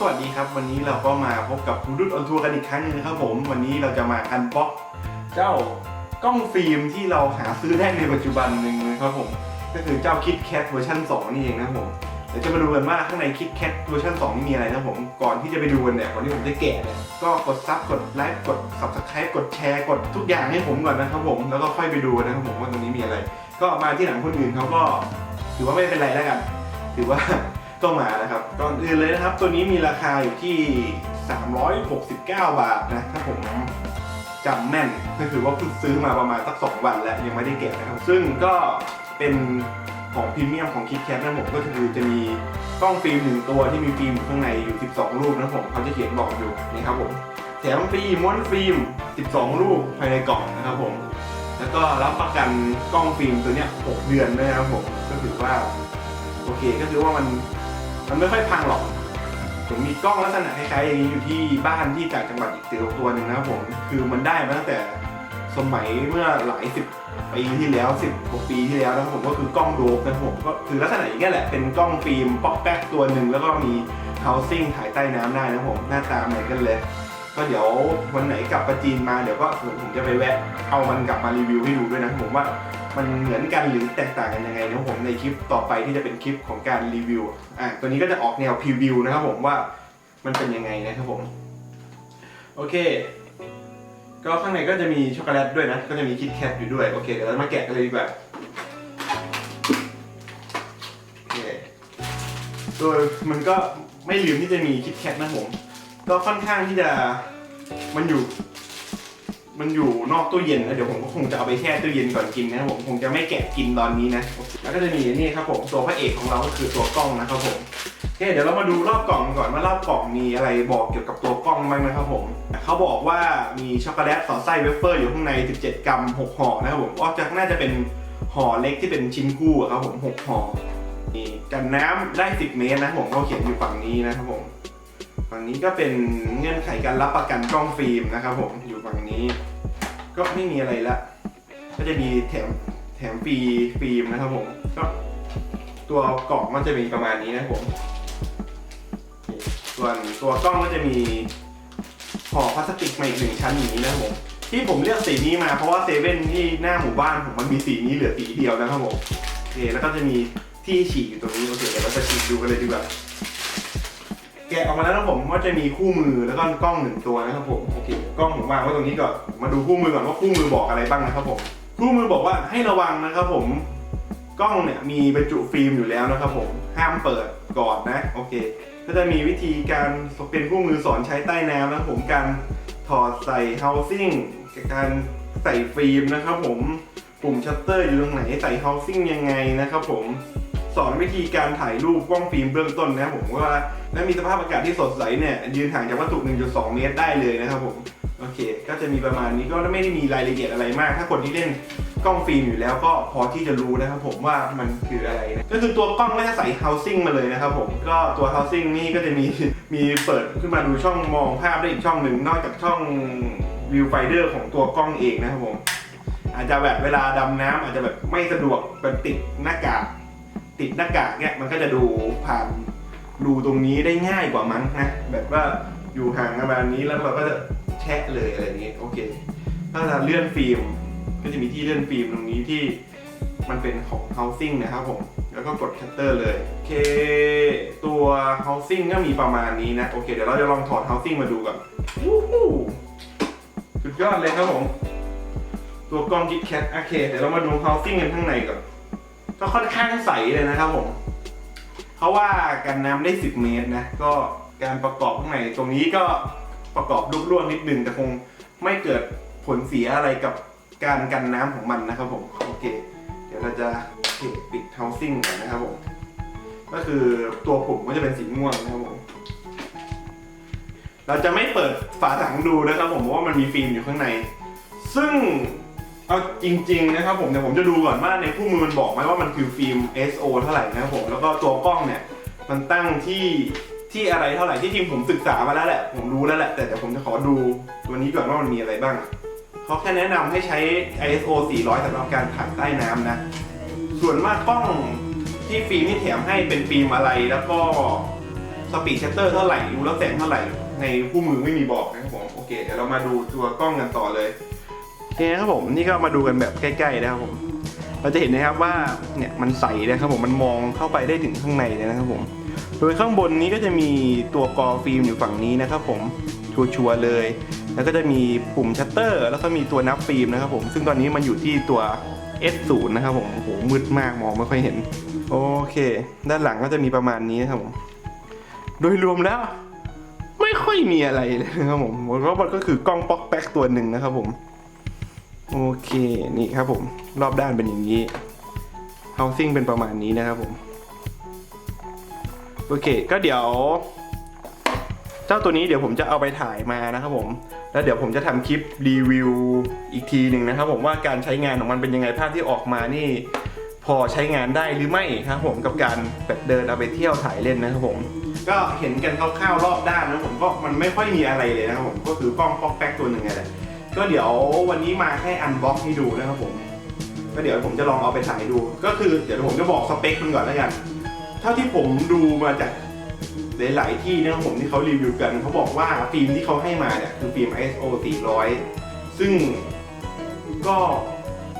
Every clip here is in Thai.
สวัสดีครับ วันนี้เราก็มาพบกับรูดออนทัวร์กันอีกครั้งหนึงนะครับผมวันนี้เราจะมาอันบ็อกเจ้ากล้องฟิล์มที่เราหาซื้อได้ในปัจจุบันหนึ่งนะครับผมก็คือเจ้าคิดแคทเวอร์ชัน2นี่เองนะครับผมเดี๋ยวจะมาดูกันว่าข้างในคิดแคทเวอร์ชัน2นี่มีอะไรนะผมก่อนที่จะไปดูกันเนี่ยก่อนที่ผมจะแกะเนี่ยก็กดซับกดไลค์กด subscribe กดแชร์กดทุกอย่างให้ผมก่อนนะครับผมแล้วก็ค่อยไปดูนะครับผมว่าตรงนี้มีอะไร ก็มาที่หลังคนอื่นเขาก็ถือว่าไม่เป็นไรแล้วกัน ถือว่า ก็มานะครับก่อนอื่นเลยนะครับ ตัวนี้มีราคาอยู่ที่ 369 บาทนะถ้าผมจำแม่นก็คือว่าเพิ่งซื้อมาประมาณสัก 2 วันแล้วยังไม่ได้แกะนะครับ ซึ่งก็เป็นของพรีเมียมของคิดแคทนะผมก็คือจะมีกล้องฟิล์มหนึ่งตัวที่มีฟิล์มข้างในอยู่ 12 รูปนะผมเขาจะเขียนบอกอยู่นี่ครับผมแถมฟรีม้วนฟิล์ม 12 รูปภายในกล่องนะครับผม แล้วก็รับประกันกล้องฟิล์มตัวเนี้ย 6 เดือนด้วยนะครับผม ก็ถือว่า โอเค ก็คือว่ามัน มันไม่ค่อยพังหรอก ผมมีกล้องลักษณะคล้ายๆอย่างนี้อยู่ที่บ้านที่จากจังหวัดอีกตัวตัวหนึ่งนะครับผมคือมันได้มาตั้งแต่สมัยเมื่อหลายสิบปีที่แล้วสิบกว่าปีที่แล้วนะครับผมก็คือกล้องโดบนะครับผมก็คือลักษณะอย่างนี้แหละเป็นกล้องฟิล์มป๊อกแป๊กตัวหนึ่งแล้วก็มี housing ถ่ายใต้น้ำได้นะผมหน้าตาเหมือนกันเลย ก็เดี๋ยววันไหนกลับประจีนมาเดี๋ยวก็ผมจะไปแวะเอามันกลับมารีวิวให้ดูด้วยนะผมว่า มันเหมือนกันหรือแตกต่างกันยังไงนะครับผมในคลิปต่อไปที่จะเป็นคลิปของการรีวิวอะตัวนี้ก็จะออกแนวพรีวิวนะครับผมว่ามันเป็นยังไงนะครับผมโอเค ก็ข้างในก็จะมีช็อกโกแลตด้วยนะ ก็จะมีคิดแคทอยู่ด้วยโอเคเดี๋ยวเรามาแกะกันเลยดีกว่าโอเคโดยมันก็ไม่ลืมที่จะมีคิดแคทนะผมก็ค่อนข้างที่จะมันอยู่ มันอยู่นอกตู้เย็นนะเดี๋ยวผมก็คงจะเอาไปแช่ตู้เย็นก่อนกินนะครับผมคงจะไม่แกะกินตอนนี้นะ แล้วก็จะมีนี่ครับผมตัวพระเอกของเราก็คือตัวกล้องนะครับผมโอเคเดี๋ยวเรามาดูรอบกล่องก่อนว่ารอบกล่องมีอะไรบอกเกี่ยวกับตัวกล้องบ้างนะครับผมเขาบอกว่ามีช็อกโกแลตสอดไส้เวเฟอร์อยู่ข้างใน 17 กรัม 6ห่อนะครับผมออจากน่าจะเป็นห่อเล็กที่เป็นชิ้นคู่ครับผม6ห่อนี่กันน้ำได้ 10 เมตรนะผมก็เขียนอยู่ฝั่งนี้นะครับผมฝั่งนี้ก็เป็นเงื่อนไขการรับประกันกล้องฟิล์มนะครับผมอยู่ฝั่งนี้ ก็ไม่มีอะไรละ ก็จะมีแถมแถมฟรีฟิล์มนะครับผม ก็ตัวกล่องก็จะมีประมาณนี้นะผม ส่วนตัวกล้องก็จะมีห่อพลาสติกมาอีกหนึ่งชั้นอย่างนี้นะครับผม ที่ผมเลือกสีนี้มาเพราะว่าเซเว่นที่หน้าหมู่บ้านผมมันมีสีนี้เหลือสีเดียวนะครับผมโอเคแล้วก็จะมีที่ฉีกอยู่ตรงนี้โอเคเดี๋ยวเราจะฉีกดูกันเลยดีกว่า แกะออกมาแล้วนะผมว่าจะมีคู่มือแล้วก็กล้องหนึ่งตัวนะครับผมโอเคกล้องผมวางไว้ตรงนี้ก่อนมาดูคู่มือก่อนว่าคู่มือบอกอะไรบ้างนะครับผมคู่มือบอกว่าให้ระวังนะครับผมกล้องเนี่ยมีบรรจุฟิล์มอยู่แล้วนะครับผมห้ามเปิดก่อนนะโอเค ก็จะมีวิธีการเป็นคู่มือสอนใช้ใต้น้ำนะผมการถอดใส่ housing การใส่ฟิล์มนะครับผมปุ่มชัตเตอร์อยู่ตรงไหนใส่ housing ยังไงนะครับผม สอนวิธีการถ่ายรูปกล้องฟิล์มเบื้องต้นนะครับผมว่าและมีสภาพอากาศที่สดใสเนี่ยยืนห่างจากวัตถุ 1.2 เมตรได้เลยนะครับผมโอเค ก็จะมีประมาณนี้ก็ไม่ได้มีรายละเอียดอะไรมาก ถ้าคนที่เล่นกล้องฟิล์มอยู่แล้วก็พอที่จะรู้นะครับผมว่ามันคืออะไรนะก็คือตัวกล้องก็จะใส่ housing มาเลยนะครับผมก็ตัว housing นี่ก็จะมีมีเปิดขึ้นมาดูช่องมองภาพได้อีกช่องหนึ่งนอกจากช่อง viewfinder ของตัวกล้องเองนะครับผมอาจจะแบบเวลาดำน้ำอาจจะแบบไม่สะดวกแบบติดหน้ากาก ติดหน้ากากเนี่ยมันก็จะดูผ่านรูตรงนี้ได้ง่ายกว่ามั้งนะแบบว่าอยู่ห่างประมาณนี้แล้วเราก็จะแชะเลยอะไรอย่างเงี้ยโอเคถ้าเราเลื่อนฟิล์มก็จะมีที่เลื่อนฟิล์มตรงนี้ที่มันเป็นของ housing นะครับผม แล้วก็กดชัตเตอร์เลย โอเค ตัว housing ก็มีประมาณนี้นะ โอเค เดี๋ยวเราจะลองถอด housing มาดูก่อนวู้ฮู้สุดยอดเลยครับผม ตัวกล้องกิ t แคทโอเค เดี๋ยวเรามาดู housing กันข้างในก่อน ก็ค่อนข้างใสเลยนะครับผมเพราะว่ากันน้ำได้ 10 เมตรนะ ก็การประกอบข้างในตรงนี้ก็ประกอบลุกล่วงนิดนึงแต่คงไม่เกิดผลเสียอะไรกับการกันน้ำของมันนะครับผมโอเค เดี๋ยวเราจะเปิด housing ก่อนนะครับผมก็คือตัวปุ่มก็จะเป็นสีม่วงนะครับผมเราจะไม่เปิดฝาถังดูนะครับผมเพราะว่ามันมีฟิล์มอยู่ข้างใน ซึ่ง เอาจริงๆนะครับผมเดี๋ยวผมจะดูก่อนว่าในคู่มือมันบอกไหมว่ามันคือฟิล์ม SO เท่าไหร่นะครับผมแล้วก็ตัวกล้องเนี่ยมันตั้งที่ที่อะไรเท่าไหร่ที่จริงผมศึกษามาแล้วแหละ ผมรู้แล้วแหละ แต่เดี๋ยวผมจะขอดูตัวนี้ก่อนว่ามันมีอะไรบ้างเขาแค่แนะนำให้ใช้ ISO 400สำหรับการถ่ายใต้น้ำนะ ส่วนมากกล้องที่ฟิล์มที่แถมให้เป็นฟิล์มอะไรแล้วก็สปีดชัตเตอร์เท่าไหร่รูรับแสงเท่าไหร่ ในคู่มือไม่มีบอกนะครับผมโอเคเดี๋ยวเรามาดูตัวกล้องกันต่อเลย โอเคครับผมนี่ก็มาดูกันแบบใกล้ๆนะครับผม เราจะเห็นนะครับว่าเนี่ยมันใสนะครับผมมันมองเข้าไปได้ถึงข้างในเลยนะครับผม โดยข้างบนนี้ก็จะมีตัวกอฟิล์มอยู่ฝั่งนี้นะครับผมชัวร์เลย แล้วก็จะมีปุ่มชัตเตอร์ แล้วก็มีตัวนับฟิล์มนะครับผมซึ่งตอนนี้มันอยู่ที่ตัว S0 นะครับผมโอ้โหมืดมากมองไม่ค่อยเห็น โอเค ด้านหลังก็จะมีประมาณนี้นะครับผมโดยรวมแล้ว ไม่ค่อยมีอะไรเลยนะครับผมเพราะมันก็คือกล้องป๊อกแป๊กตัวหนึ่งนะครับผม โอเคนี่ครับผมรอบด้านเป็นอย่างนี้ housing เป็นประมาณนี้นะครับผม โอเค ก็เดี๋ยว เจ้าตัวนี้เดี๋ยวผมจะเอาไปถ่ายมานะครับผม แล้วเดี๋ยวผมจะทำคลิปรีวิวอีกทีหนึ่งนะครับผมว่าการใช้งานของมันเป็นยังไงภาพที่ออกมานี่ พอใช้งานได้หรือไม่ครับผมกับการแบบเดินเอาไปเที่ยวถ่ายเล่นนะครับผม ก็เห็นกันคร่าวๆรอบด้านนะผมก็มันไม่ค่อยมีอะไรเลยนะครับผมก็คือกล้องป๊อกแป๊กตัวหนึ่งไงแหละ ก็เดี๋ยววันนี้มาแค่อันบ็อกให้ดูนะครับผม ก็เดี๋ยวผมจะลองเอาไปถ่ายดู ก็คือเดี๋ยวผมจะบอกสเปคมันก่อนแล้วกัน เท่าที่ผมดูมาจากหลายๆที่นะครับผมที่เขารีวิวกันเขาบอกว่าฟิล์มที่เขาให้มาเนี่ยคือฟิล์ม ISO 400 ซึ่งก็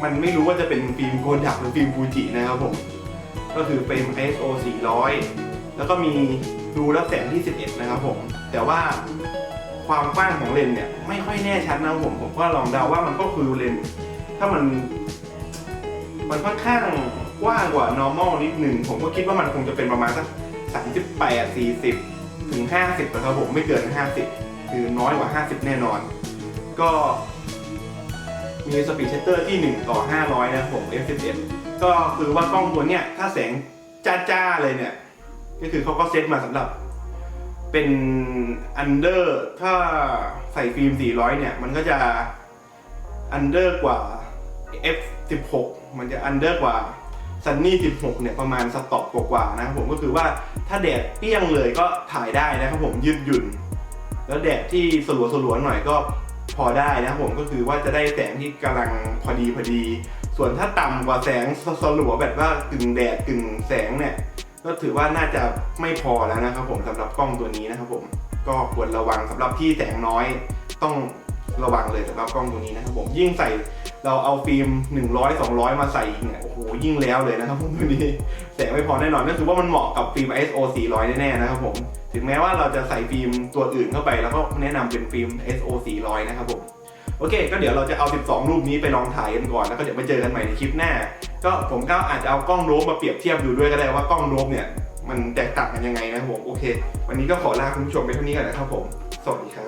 มันไม่รู้ว่าจะเป็นฟิล์มโกดักหรือฟิล์มฟูจินะครับผม ก็คือเป็น ISO 400 แล้วก็มีดูรับแสงที่ 11 นะครับผม แต่ว่า ความกว้างของเลนเนี่ยไม่ค่อยแน่ชัดนะผมผมก็ลองเดาว่ามันก็คือเลนถ้ามัน มันค่อนข้างกว้างกว่า normal นิดหนึ่งผมก็คิดว่ามันคงจะเป็นประมาณสัก38 40 ถึง 50นะครับผมไม่เกิน 50 คือน้อยกว่า 50 แน่นอน ก็มีสปีดชัตเตอร์ที่ 1 ต่อ 500 นะผม f11 ก็คือว่ากล้องตัวเนี้ยถ้าแสงจ้าๆเลยเนี่ย ก็คือเขาก็เซตมาสำหรับ เป็นอันเดอร์ถ้าใส่ฟิล์ม 400 เนี่ย มันก็จะอันเดอร์กว่า f16 มันจะอันเดอร์กว่าซันนี่ 16 เนี่ย ประมาณสต็อปกว่าๆนะครับผมก็คือว่าถ้าแดดเปรี้ยงเลยก็ถ่ายได้นะครับผมยืดหยุ่น แล้วแดดที่สลัวสลัวๆหน่อยก็พอได้นะครับผมก็คือว่าจะได้แสงที่กำลังพอดีพอดี ส่วนถ้าต่ำกว่าแสงสลัวแบบว่ากึ่งแดดกึ่งแสงเนี่ย ก็ถือว่าน่าจะไม่พอแล้วนะครับผมสำหรับกล้องตัวนี้นะครับผมก็ควรระวังสำหรับที่แสงน้อยต้องระวังเลยสำหรับกล้องตัวนี้นะครับผมยิ่งใส่เราเอาฟิล์ม 100 200 มาใส่อีกเนี่ยโอ้โหยิ่งแล้วเลยนะครับผมตัวนี้แสงไม่พอแน่นอนก็คือว่ามันเหมาะกับฟิล์ม ISO 400 แน่ๆนะครับผมถึงแม้ว่าเราจะใส่ฟิล์มตัวอื่นเข้าไป แล้วก็แนะนำเป็นฟิล์ม ISO 400 นะครับผมโอเค ก็เดี๋ยวเราจะเอา 12 รูปนี้ไปลองถ่ายกันก่อนแล้วก็เดี๋ยวมาเจอกันใหม่ในคลิปหน้า ก็ผมก็อาจจะเอากล้องโน้มมาเปรียบเทียบดูด้วยก็ได้ว่ากล้องโน้มเนี่ยมันแตกต่างกันยังไงนะครับผมโอเค วันนี้ก็ขอลาคุณผู้ชมไปเท่านี้ก่อนนะครับผม สวัสดีครับ